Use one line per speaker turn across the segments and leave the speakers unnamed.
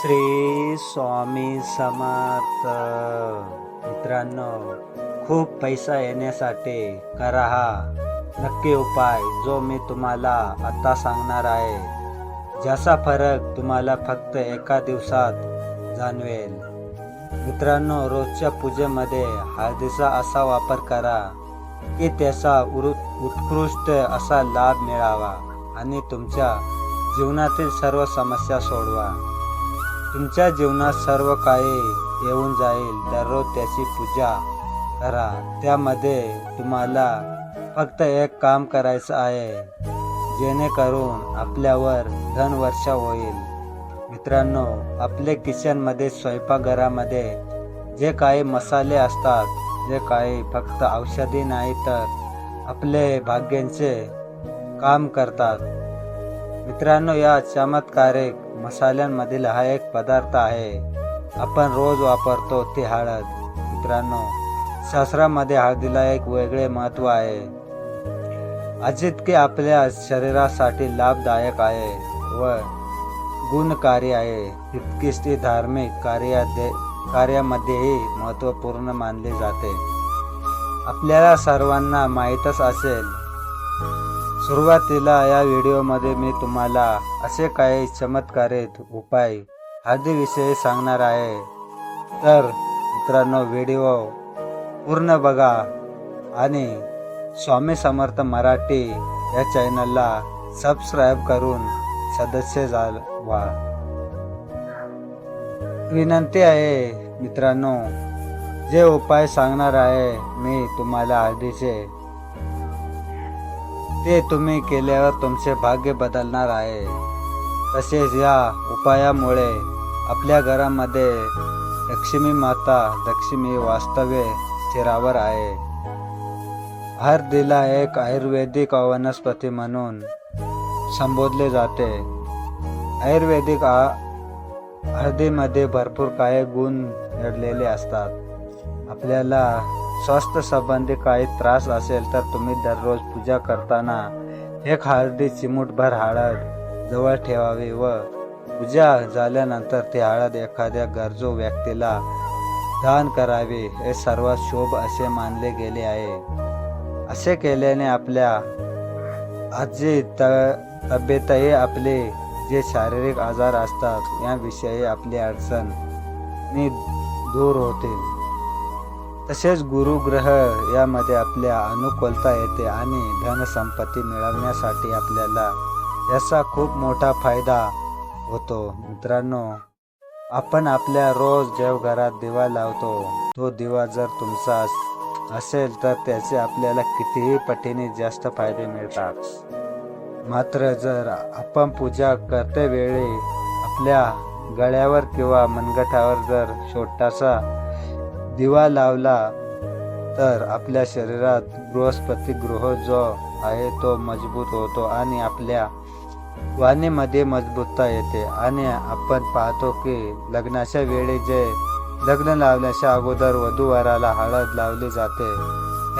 श्री स्वामी समर्थ. मित्रांनो खूप पैसा येण्यासाठी करा हा. नक्की उपाय जो मी तुम्हाला आता सांगणार आहे. ज्याचा फरक तुम्हाला फक्त एका दिवसात जाणवेल. मित्रांनो रोजच्या पूजेमध्ये हळदीचा असा वापर करा की त्याचा उत्कृष्ट असा लाभ मिळावा आणि तुमच्या जीवनातील सर्व समस्या सोडवा. तुमच्या जीवनात सर्व काही येऊन जाईल. दररोज त्याची पूजा करा. त्यामध्ये तुम्हाला फक्त एक काम करायचं आहे. जेणेकरून आपल्यावर धनवर्षा होईल. मित्रांनो आपले किचनमध्ये स्वयंपाकघरामध्ये जे काही मसाले असतात जे काही फक्त औषधी नाही तर आपले भाग्यांचे काम करतात. मित्रांनो या चमत्कारिक मसाल्यांमधील हा एक पदार्थ आहे. आपण रोज वापरतो ती हळद. मित्रांनो शास्त्रामध्ये हळदीला एक वेगळे महत्त्व आहे. अजितके आपल्या शरीरासाठी लाभदायक आहे व गुणकारी आहे. तितकीच ती धार्मिक कार्यादे कार्यामध्येही महत्त्वपूर्ण मानले जाते. आपल्याला सर्वांना माहीतच असेल सुरुवातीला या व्हिडिओमध्ये मी तुम्हाला असे काही चमत्कारित उपाय हळदीविषयी सांगणार आहे. तर मित्रांनो व्हिडिओ पूर्ण बघा आणि स्वामी समर्थ मराठी या चॅनलला सबस्क्राईब करून सदस्य झाल व्हा. विनंती आहे मित्रांनो जे उपाय सांगणार आहे मी तुम्हाला हळदीचे ते तुम्ही केल्यावर तुमचे भाग्य बदलणार आहे. तसेच या उपायामुळे आपल्या घरामध्ये लक्ष्मी माता लक्ष्मी वास्तव्य स्थिरावर आहे. हळदीला एक आयुर्वेदिक वनस्पती म्हणून संबोधले जाते. आयुर्वेदिक आ- हळदीमध्ये भरपूर काही गुण घडलेले असतात. आपल्याला स्वास्थ्य संबंधी काही त्रास असेल तर तुम्ही दररोज पूजा करताना एक हळदी चिमूटभर हळद जवळ ठेवावी व पूजा झाल्यानंतर ती हळद एखाद्या गरजू व्यक्तीला दान करावे हे सर्वात शोभ असे मानले गेले आहे. असे केल्याने आपल्या आजी त तब्येतही आपले जे शारीरिक आजार असतात याविषयी आपली अडचण दूर होतील. तसेच गुरुग्रह यामध्ये आपल्या अनुकूलता येते आणि धनसंपत्ती मिळवण्यासाठी आपल्याला याचा खूप मोठा फायदा होतो. मित्रांनो आपण आपल्या रोज देवघरात दिवा लावतो. तो दिवा जर तुमचा असेल तर त्याचे आपल्याला कितीही पटीने जास्त फायदे मिळतात. मात्र जर आपण पूजा करते वेळी आपल्या गळ्यावर किंवा मनगटावर जर छोटासा दिवा लावला तर आपल्या शरीरात बृहस्पती ग्रह जो आहे तो मजबूत होतो आणि आपल्या वाणीमध्ये मजबूतता येते. आणि आपण पाहतो की लग्नाच्या वेळी जे लग्न लावण्याच्या अगोदर वधूवराला हळद लावली जाते.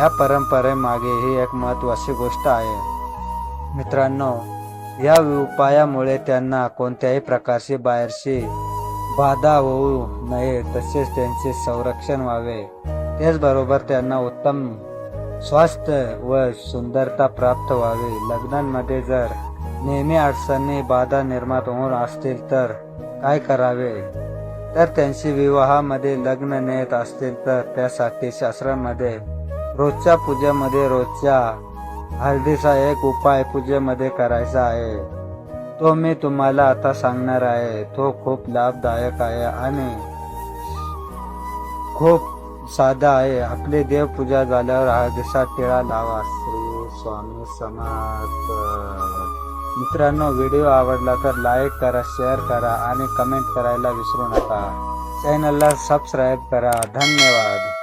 या परंपरेमागे ही एक महत्वाची गोष्ट आहे. मित्रांनो या उपायामुळे त्यांना कोणत्याही प्रकारची बाहेरची बाधा होऊ नये तसेच त्यांचे संरक्षण व्हावे. त्याचबरोबर त्यांना उत्तम स्वास्थ्य व सुंदरता प्राप्त व्हावी. लग्नांमध्ये जर नेहमी अडचणी बाधा निर्माण होऊन असतील तर काय करावे? तर त्यांची विवाहामध्ये लग्न नेत असतील तर त्यासाठी शास्त्रामध्ये रोजच्या पूजेमध्ये रोजच्या हळदीचा एक उपाय पूजेमध्ये करायचा आहे. तो मी तुम्हाला आता सांगणार आहे. तो खूप लाभदायक आहे आणि खूप साधा आहे. आपली देवपूजा झाल्यावर हळदीचा टिळा लावा. श्री स्वामी समर्थ. मित्रांनो व्हिडिओ आवडला तर लाईक करा शेअर करा आणि कमेंट करायला विसरू नका. चॅनलला सबस्क्राईब करा. धन्यवाद.